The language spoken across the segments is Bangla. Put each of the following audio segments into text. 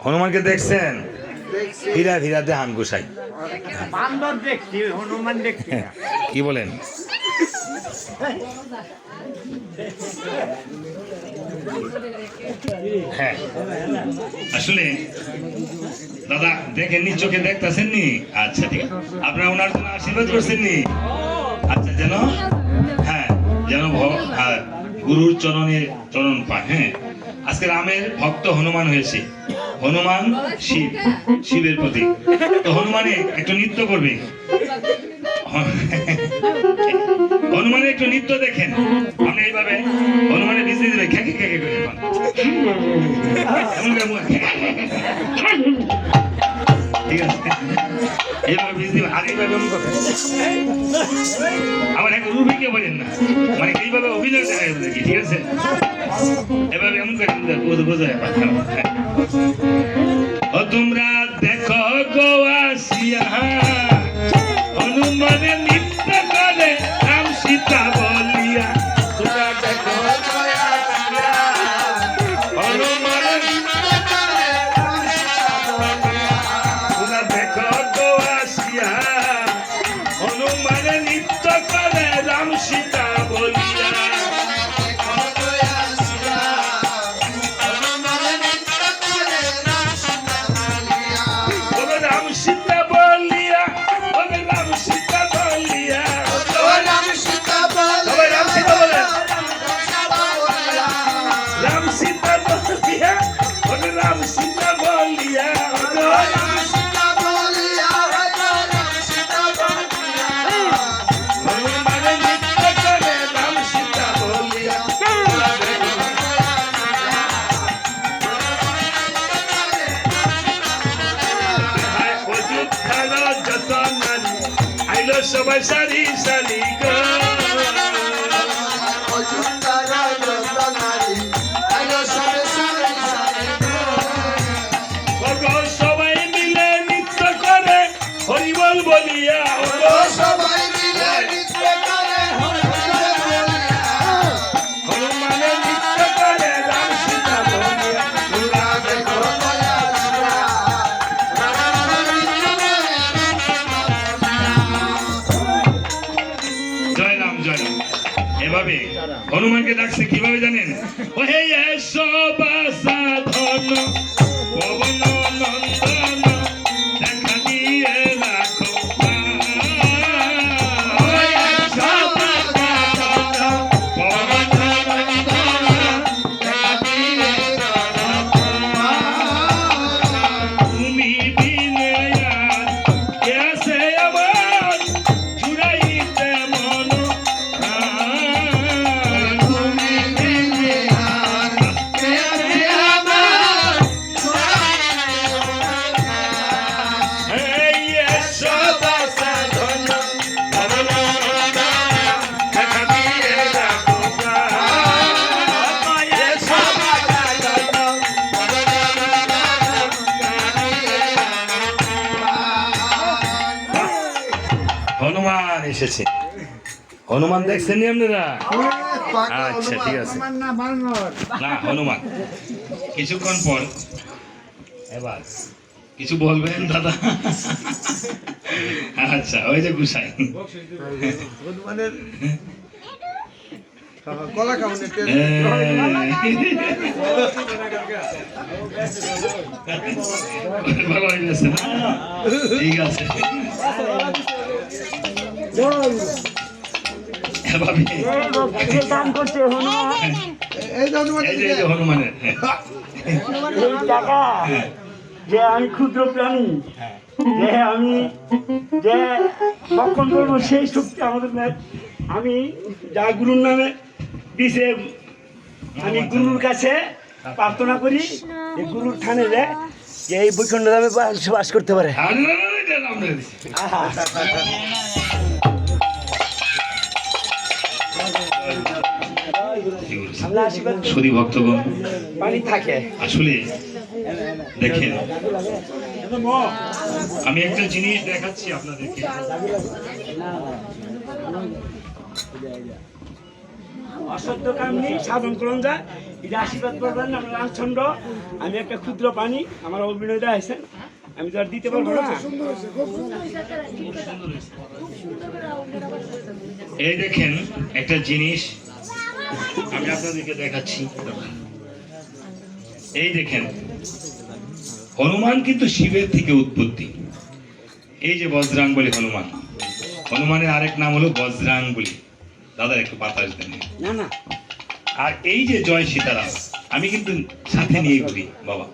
হনুমানকে দেখছেন? দেখছি। ফিরা ফিরাতে হান গুসাই। হনুমান কি বলেন? হ্যাঁ। আসলে দাদা দেখেন নি চোখে দেখতেছেন নি আচ্ছা ঠিক আছে। আপনারা ওনার জন্য আশীর্বাদ করছেন নি আচ্ছা যেন হ্যাঁ যেন ভ- হ্যাঁ, গুরুর চরণে চরণ পায় হ্যাঁ। আজকে রামের ভক্ত হনুমান হয়েছে। হনুমান শিব, শিবের প্রতি তো হনুমানে একটু নৃত্য করবে। হনুমানের একটু নৃত্য দেখেন। আপনি এইভাবে হনুমানের বিজলি দিবে খেকে খেকে করে আবার এক রুবিকে বলেন না। মানে এইভাবে অভিনয় দেখা যাবে ঠিক আছে? এভাবে এমন করে বোঝ ও তোমরা দেখো গো হনুমানে নিত্য করে রাম সীতা বলিয়া। তোমরা দেখো হনুমানে নিত্য করে রাম সীতা বলিয়া ওগো হনুমানে নৃত্য করে রাম সীতা বলিয়া তোমরা দেখো জয় রাম জয় এভাবে হনুমানকে ডাকছে কীভাবে জানেন? ও হে এসো বাসাধন পবন নন্দন হনুমান এসেছে। হনুমান দেখছেন আপনারা? আচ্ছা ঠিক আছে। না হনুমান। কিছুক্ষণ পর। এবার কিছু বলবেন দাদা? আচ্ছা ওই যে গুসাই। হনুমানের ঠিক আছে এভাবে দান করছে হনুমান এই যে আমি ক্ষুদ্র প্রাণী যে আমি যে বক্ষণ করব সেই শক্তি আমাদের আমি যা গুরুর নামে দিছে আমি গুরুর কাছে প্রার্থনা করি গুরুর থানে যে এই বৈকুণ্ঠ নামে বাস করতে পারে আর না, না, না, এটা নাম ধরে দিছি। আহা আমরা আশীর্বাদ করি। সুধী ভক্তগণ থাকে। আসলে দেখেন আমি একটা জিনিস দেখাচ্ছি আপনাদেরকে। অসত্য কাম নেই সাধন করুন যায় এটা আশীর্বাদ করবেন আমরা রামচন্দ্র আমি একটা ক্ষুদ্র পানি আমার অভিনয়টা আছেন আমি তো আর দিতে পারব না। এই দেখেন একটা জিনিস আমি আপনাদেরকে দেখাচ্ছি। এই দেখেন হনুমান কিন্তু শিবের থেকে উৎপত্তি। এই যে বজ্রাঙ্গলি হনুমান। হনুমানের আরেক নাম হলো বজ্রাঙ্গুলি। দাদা একটু বাতাস দেন। না না। আর এই যে জয় সীতারাম আমি কিন্তু সাথে নিয়ে ঘুরি বাবা।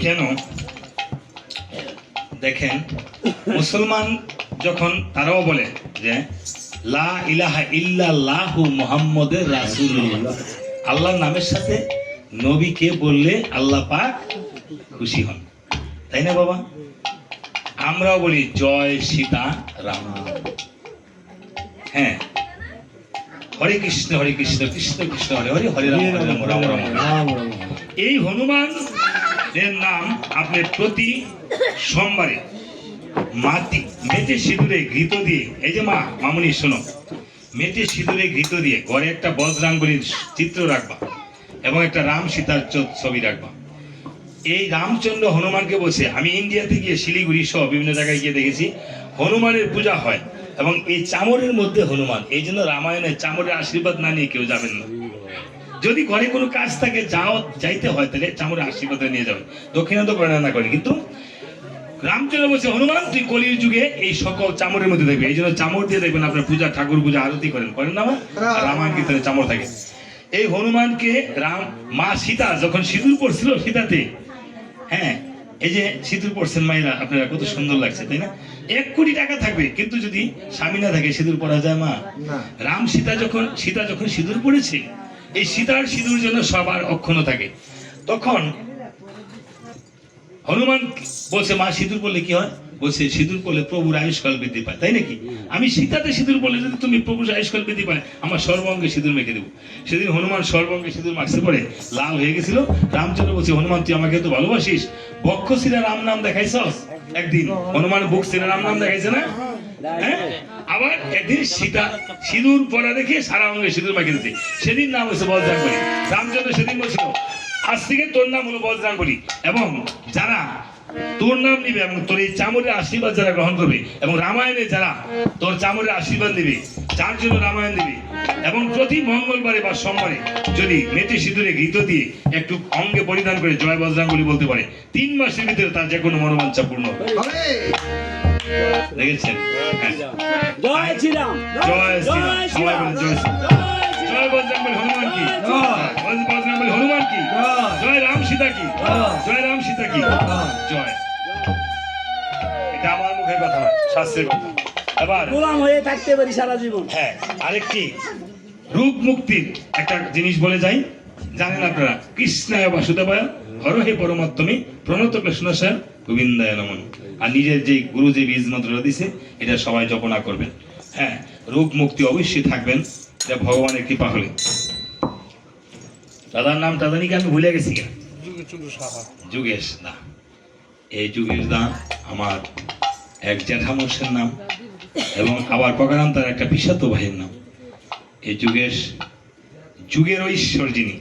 কেন? দেখেন মুসলমান যখন তারাও বলে যে লা ইলাহা ইল্লাল্লাহু মুহাম্মাদের রাসূলুল্লাহ। আল্লাহর নামের সাথে নবীকে বললে আল্লাহ পাক খুশি হন। তাই না বাবা? আমরাও বলি জয় সীতা রাম হ্যাঁ। হরে কৃষ্ণ হরে কৃষ্ণ কৃষ্ণ কৃষ্ণ হরে হরে হরে রাম হরে রাম রাম রাম এই হনুমান এর নাম আপনি প্রতি সোমবারে মাটি, মেটে সিঁদুরে ঘৃত দিয়ে, এই যে মা, মামুনি, শোনো। মেটে সিঁদুরে ঘৃত দিয়ে ঘরে একটা বজরাঙ্গুলির চিত্র রাখবা এবং একটা রাম সীতার ছবি রাখবা। এই রামচন্দ্র হনুমানকে বসে আমি ইন্ডিয়াতে গিয়ে শিলিগুড়ি সহ বিভিন্ন জায়গায় গিয়ে দেখেছি, হনুমানের পূজা হয় এবং এই চামড়ের মধ্যে হনুমান, এই জন্য রামায়ণে চামড়ের আশীর্বাদ না নিয়ে কেউ যাবেন না। যদি ঘরে কোনো কাজ থাকে, যাও, যাইতে হয়, তাহলে চামড়ের আশীর্বাদ নিয়ে যাবেন। দক্ষিণা তো প্রণয়না করে কিন্তু রামচন্দ্র বলছে হনুমান তুই কলির যুগে এই সকল চামড়ের মধ্যে দেখবে এই জন্য চামড় দিয়ে দেখবেন আপনার পূজা ঠাকুর পূজা আরতি করেন। করেন না রামায়ণ কীর্তনে চামড় থাকে। এই হনুমানকে রাম মা সীতা যখন সিঁদুর পড়ছিল সীতাতে হ্যাঁ এই যে সিঁদুর পড়ছেন মায়েরা আপনারা কত সুন্দর লাগছে তাই না? এক কোটি টাকা থাকবে কিন্তু যদি স্বামী না থাকে সিঁদুর পরা যায় মা? রাম সীতা যখন সীতা যখন সিঁদুর পড়েছে এই সীতার সিঁদুর যেন সবার অক্ষণ থাকে। তখন হনুমান বলছে, মা সিঁদুর পড়লে কি হয়? বলছে, সিঁদুর পড়লে প্রভুর আয়ুষ্কাল বৃদ্ধি পায়। তাই নাকি? আমি সীতাতে সিঁদুর পড়লে যদি তুমি প্রভুর আয়ুষ্কাল বৃদ্ধি পায়, আমার সর্বাঙ্গে সিঁদুর মেখে দেবো। সেদিন হনুমান সর্বাঙ্গে সিঁদুর মাখতে পরে লাল হয়ে গেছিল। রামচন্দ্র বলছে, হনুমান, তুই আমাকে তো ভালোবাসিস? বক্ষ শিরা রাম নাম দেখাইছস? একদিন হনুমান বুক শিরা রাম নাম দেখাইছে না? হ্যাঁ? আবার একদিন সীতা সিঁদুর পরা দেখে সারা অঙ্গে সিঁদুর মাখিয়ে দিতে সেদিন নাম হয়েছে বজ্রাঙ্গলি। রামচন্দ্র সেদিন বলছিল আজ থেকে তোর নাম হলো বজ্রাঙ্গলি এবং যারা তোর নাম নিবে এবং তোর এই চামড়ের আশীর্বাদ যারা গ্রহণ করবে এবং রামায়ণে যারা তোর চামড়ের আশীর্বাদ দিবে যার জন্য রামায়ণ দিবে এবং প্রতি মঙ্গলবারে বা সোমবারে যদি মেটে সিঁদুরে ঘৃত দিয়ে একটু অঙ্গে পরিধান করে জয় বজ্রাঙ্গলি বলতে পারে তিন মাসের ভিতরে তার যে কোনো মনোবাঞ্ছা পূর্ণ দেখেছেন? হ্যাঁ। জয় শ্রীরাম। জয় শ্রীরাম। সবাই জয় শ্রীরাম। জয় বজরঙ্গবলী হনুমান কি? জয়। হনুমান কি? জয়। জয় রাম সীতা কি? জয়। জয় রাম সীতা কি? জয়। এটা আমার মুখের কথা না শাস্ত্রের কথা। এবার গোলাম হয়ে থাকতে পারি সারা জীবন। হ্যাঁ আরেকটি রূপ মুক্তির একটা জিনিস বলে যাই। জানেন আপনারা কৃষ্ণায় বাসুদেবায় হরহে পরমাত্মী প্রণত কৃষ্ণসায় গোবিন্দায় নমন আর নিজের যে গুরু যে বীজ মন্ত্রটা দিছে এটা সবাই জপনা করবেন। হ্যাঁ রূপ মুক্তি অবশ্যই থাকবেন। এটা ভগবানের কৃপা হলে। দাদার নাম দাদানি কে আমি ভুলে গেছি যুগেশ, না। এই যুগেশ দা আমার এক জ্যাঠামশের নাম এবং আবার প্রকারাম তার একটা বিশাত ভাইয়ের নাম। এই যুগেশ যুগের ঐশ্বর যিনি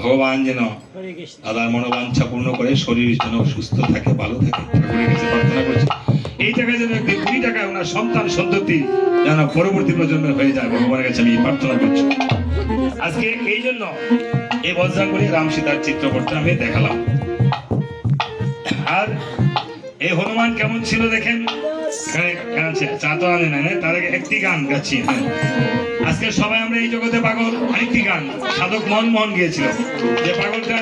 ভগবান যেন দাদার মনোবাঞ্ছা পূর্ণ করে, শরীর যেন সুস্থ থাকে, ভালো থাকে। এই টাকায় যেন একদিন কুড়ি টাকায় ওনার সন্তান সন্ততি যেন পরবর্তী প্রজন্মের হয়ে যায়, ভগবানের কাছে আমি প্রার্থনা করছি। আজকে এই জন্য এই বজ্রাঙ্গুলি রাম সীতার চিত্রপটটা আমি দেখালাম। আর এই হনুমান কেমন ছিল দেখেন? আছে, চা তো আনে না না? তার আগে একটি গান গাচ্ছি হ্যাঁ। আজকে সবাই আমরা এই জগতে পাগল আরেকটি গান সাধক মনমোহন গিয়েছিল। যে পাগলটা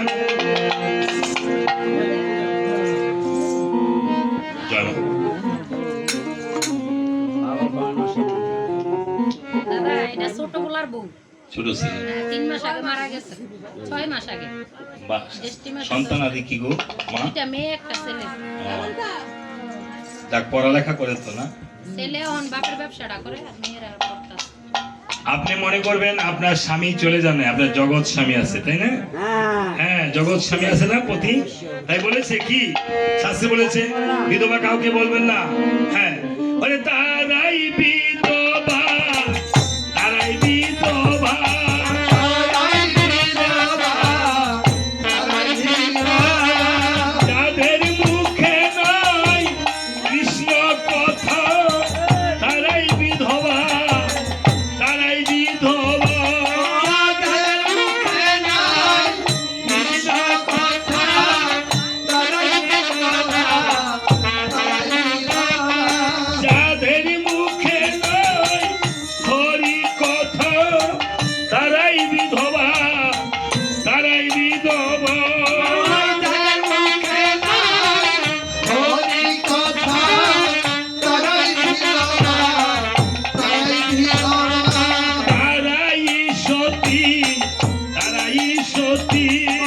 ছোট বলার বউ। ছোট ছেলে। হ্যাঁ, তিন মাস আগে মারা গেছে। ছয় মাস আগে। সন্তান আদি কি গো? মা? মেয়ে একটা ছেলে। যাক পড়ালেখা করে তো না? ছেলে বাপের ব্যবসাটা করে আর মেয়েরা আপনি মনে করবেন আপনার স্বামী চলে যান আপনার জগৎ স্বামী আছে তাই না? হ্যাঁ। হ্যাঁ জগৎ স্বামী আছে না পতি? তাই বলেছে কি? শাস্ত্রে বলেছে বিধবা কাউকে বলবেন না। হ্যাঁ। বলে দিন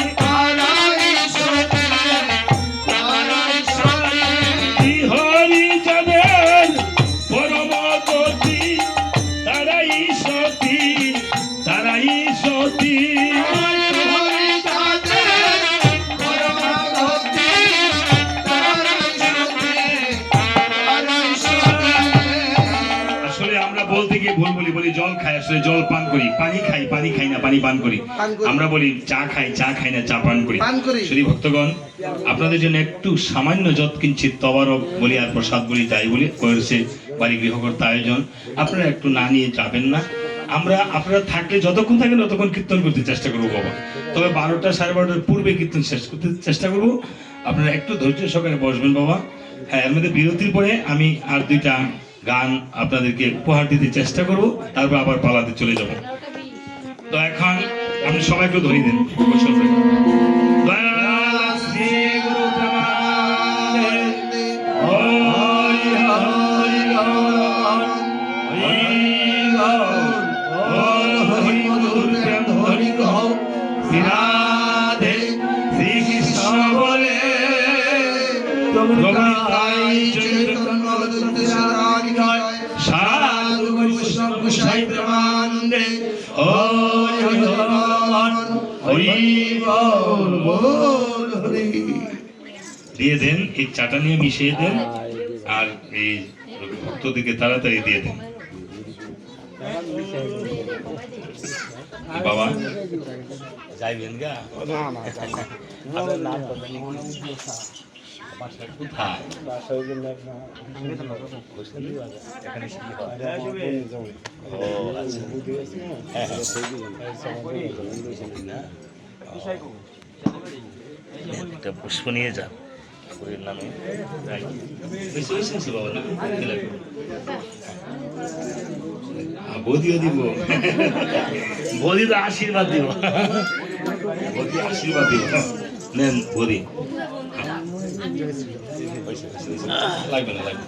আসলে জল পান করি। পানি খাই পানি খাই না পানি পান করি। আমরা বলি চা খাই চা খাই না চা পান করি। শ্রী ভক্তগণ আপনাদের জন্য একটু সামান্য যৎ কিঞ্চিত তবারক বলি আর প্রসাদ বলি তাই বলি করেছে বাড়ি গৃহকর্তা আয়োজন। আপনারা একটু না নিয়ে যাবেন না। আমরা আপনারা থাকলে যতক্ষণ থাকেন ততক্ষণ কীর্তন করতে চেষ্টা করব বাবা। তবে বারোটা সাড়ে বারোটার পূর্বে কীর্তন শেষ করতে চেষ্টা করব। আপনারা একটু ধৈর্য সহকারে বসবেন বাবা। হ্যাঁ এর মধ্যে বিরতির পরে আমি আর দুইটা গান আপনাদেরকে উপহার দিতে চেষ্টা করব তারপর আবার পালাতে চলে যাব তো এখন আপনি সবাই একটু ধরিয়ে দেন বসুন। দয়াল শ্রী দিয়ে দেন এই চাটা নিয়ে মিশিয়ে দেন আর এই ভক্তদেরকে তাড়াতাড়ি দিয়ে দেন। বাবা যাইবেন গা? কোথায়? ও একটা পুষ্প নিয়ে যান। ঠাকুরের নামে? আহ, বৌদিও দিব। বৌদি তো আশীর্বাদ দিব। বৌদি আশীর্বাদ দিব। নেন বৌদি। লাগবে না লাগবে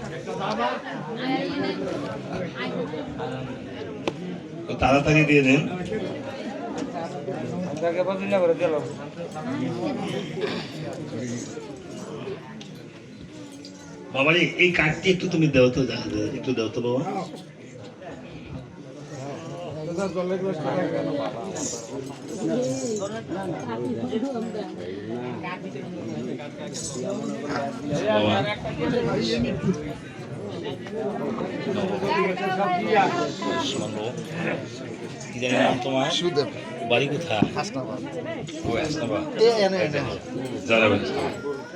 তাড়াতাড়ি দিয়ে দেন। বাবারে এই কার্ডটি একটু তুমি দাও তো একটু দাও তো বাবা। বাবা। কি জানি নাম তোমার? সুদেব। বাড়ি কোথায়? হাসনাবাদ। ও হাসনাবাদ।